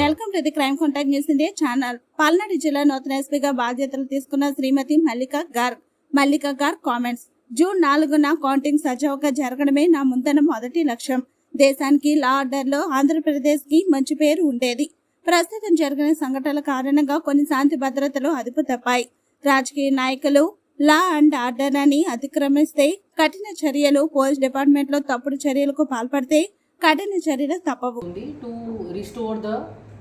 Welcome to the crime contact news India channel. Palnadu జిల్లా నూతన ఎస్పీగా బాధ్యతలు తీసుకున్న శ్రీమతి మల్లిక గార్ మల్లిక గార్ కామెంట్స్. జూన్ నాలుగున కౌంటింగ్ సజావుగా జరగడమే నా ముందన మొదటి లక్ష్యం. దేశానికి లా ఆర్డర్లో ఆంధ్రప్రదేశ్కి మంచి పేరు ఉండేది. ప్రస్తుతం జరిగిన సంఘటనల కారణంగా కొన్ని శాంతి భద్రతలు అదుపు తప్పాయి. రాజకీయ నాయకులు లా అండ్ ఆర్డర్ అని అతిక్రమిస్తే కఠిన చర్యలు పోలీస్ డిపార్ట్మెంట్లో తప్పుడు చర్యలకు పాల్పడితే కఠిన చర్యలు తప్పవు. To restore the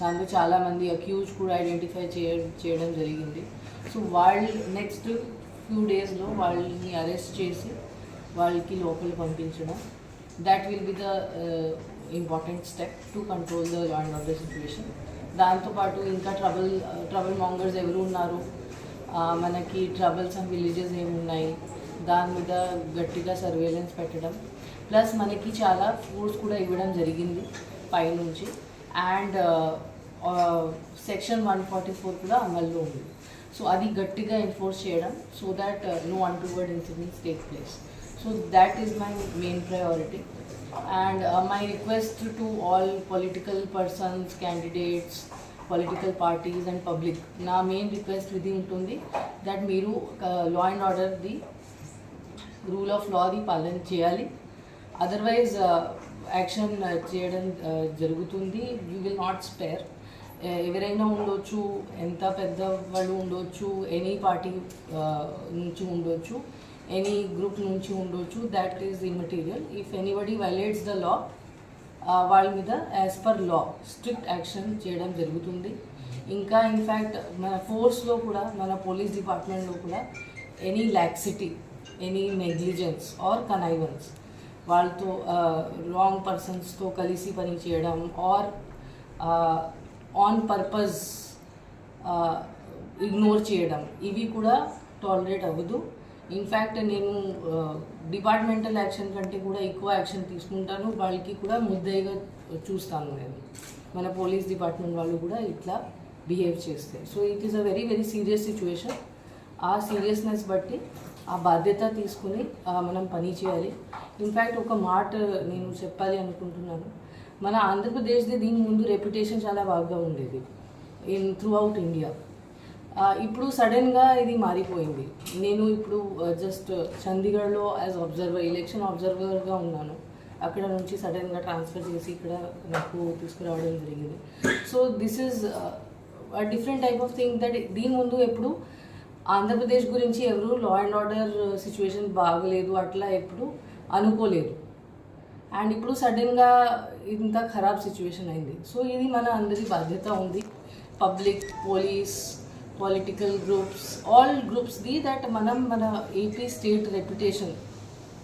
దాంట్లో చాలామంది అక్యూజ్ కూడా ఐడెంటిఫై చేయ చేయడం జరిగింది. సో వాళ్ళు నెక్స్ట్ ఫ్యూ డేస్లో వాళ్ళని అరెస్ట్ చేసి వాళ్ళకి లోపల పంపించడం. That will be the important step to control the law and order situation దాంతోపాటు ఇంకా ట్రబుల్ ట్రబుల్ మాంగర్స్ ఎవరు ఉన్నారు? మనకి ట్రబుల్స్ అండ్ విలేజెస్ ఏమి ఉన్నాయి? దాని మీద గట్టిగా సర్వేలెన్స్ పెట్టడం. ప్లస్ మనకి చాలా ఫోర్స్ కూడా ఇవ్వడం జరిగింది పైనుంచి. And section one forty four కూడా అమల్లో ఉంది. సో అది గట్టిగా ఎన్ఫోర్స్ చేయడం so that no untoward incidents take place so that is my main priority and my request to all political persons candidates political parties and public నా main request ఇది ఉంటుంది that మీరు లా అండ్ ఆర్డర్ది rule of లాది పాలన చేయాలి. Otherwise action చేయడం జరుగుతుంది. యూ విల్ నాట్ స్పేర్ ఎవరైనా ఉండొచ్చు ఎంత పెద్ద వాళ్ళు ఉండొచ్చు ఎనీ పార్టీ నుంచి ఉండొచ్చు ఎనీ గ్రూప్ నుంచి ఉండొచ్చు that is immaterial if anybody violates the law వాళ్ళ మీద as per law strict action చేయడం జరుగుతుంది. ఇంకా ఇన్ఫ్యాక్ట్ మన ఫోర్స్లో కూడా మన పోలీస్ డిపార్ట్మెంట్లో కూడా any laxity any negligence or connivance వాళ్ళతో రాంగ్ పర్సన్స్తో కలిసి పని చేయడం ఆర్ ఆన్ పర్పస్ ఇగ్నోర్ చేయడం ఇవి కూడా టాలరేట్ అవ్వదు. ఇన్ఫ్యాక్ట్ నేను డిపార్ట్మెంటల్ యాక్షన్ కంటే కూడా ఎక్కువ యాక్షన్ తీసుకుంటాను. వాళ్ళకి కూడా ముద్దయిగా చూస్తాను నేను. మన పోలీస్ డిపార్ట్మెంట్ వాళ్ళు కూడా ఇట్లా బిహేవ్ చేస్తే. So it is a very very serious situation ఆ సీరియస్నెస్ బట్టి ఆ బాధ్యత తీసుకుని మనం పని చేయాలి. ఇన్ఫ్యాక్ట్ ఒక మాట నేను చెప్పాలి అనుకుంటున్నాను. మన ఆంధ్రప్రదేశ్ది దీని ముందు రెప్యుటేషన్ చాలా బాగా ఉండేది. ఇన్ త్రూ అవుట్ ఇండియా ఇప్పుడు సడన్గా ఇది మారిపోయింది. నేను ఇప్పుడు జస్ట్ చండీగఢ్లో యాజ్ అబ్జర్వర్ ఎలక్షన్ అబ్జర్వర్గా ఉన్నాను. అక్కడ నుంచి సడన్గా ట్రాన్స్ఫర్ చేసి ఇక్కడ నాకు తీసుకురావడం జరిగింది. So this is different type of thing that దీని ముందు ఎప్పుడు ఆంధ్రప్రదేశ్ గురించి ఎవరు లా అండ్ ఆర్డర్ సిచ్యువేషన్ బాగలేదు. అట్లా ఎప్పుడు అనుకోలేదు. అండ్ ఇప్పుడు సడన్గా ఇంత ఖరాబ్ సిచ్యువేషన్ అయింది. సో ఇది మన అందరి బాధ్యత ఉంది. Public police political groups all గ్రూప్స్ది that మనం మన ఏపీ స్టేట్ రెప్యుటేషన్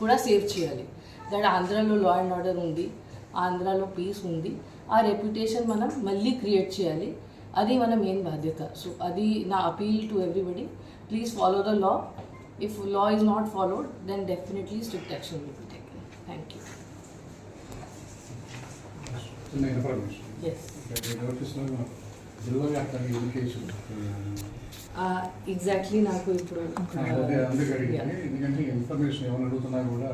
కూడా సేవ్ చేయాలి. దట్ ఆంధ్రాలో లా అండ్ ఆర్డర్ ఉంది ఆంధ్రాలో పీస్ ఉంది. ఆ రెప్యుటేషన్ మనం మళ్ళీ క్రియేట్ చేయాలి. అది మన మెయిన్ బాధ్యత. సో అది నా appeal to everybody please follow the law if law is not followed then definitely strict action will be taken thank you చిన్న ఇన్ఫర్మేషన్ ఎస్ ఇక్కడ నోటీస్లో జిల్లా వ్యాప్తంగా ఎడ్యుకేషన్ ఎగ్జాక్ట్లీ నాకు ఇప్పుడు అదే అందుకు అడిగింది ఎందుకంటే ఇన్ఫర్మేషన్ ఏమైనా అడుగుతున్నా కూడా